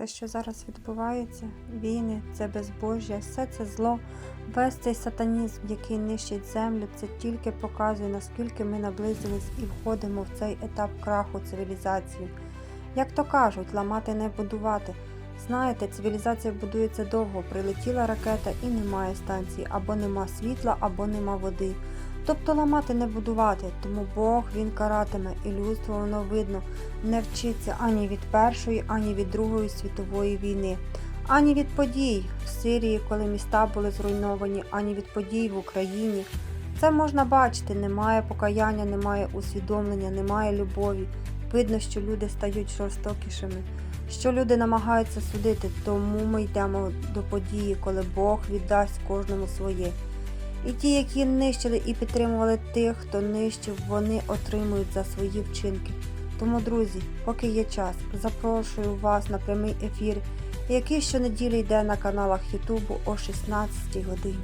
Все, що зараз відбувається, війни, це безбожжя, все це зло, весь цей сатанізм, який нищить землю, це тільки показує, наскільки ми наблизились і входимо в цей етап краху цивілізації. Як то кажуть, ламати не будувати. Знаєте, цивілізація будується довго, прилетіла ракета і немає станції, або нема світла, або нема води. Тобто ламати не будувати, тому Бог він каратиме, і людство воно видно не вчиться ані від Першої, ані від Другої світової війни, ані від подій в Сирії, коли міста були зруйновані, ані від подій в Україні. Це можна бачити, немає покаяння, немає усвідомлення, немає любові. Видно, що люди стають жорстокішими, що люди намагаються судити, тому ми йдемо до події, коли Бог віддасть кожному своє. І ті, які нищили і підтримували тих, хто нищив, вони отримують за свої вчинки. Тому, друзі, поки є час, запрошую вас на прямий ефір, який щонеділі йде на каналах Ютубу о 16 годині.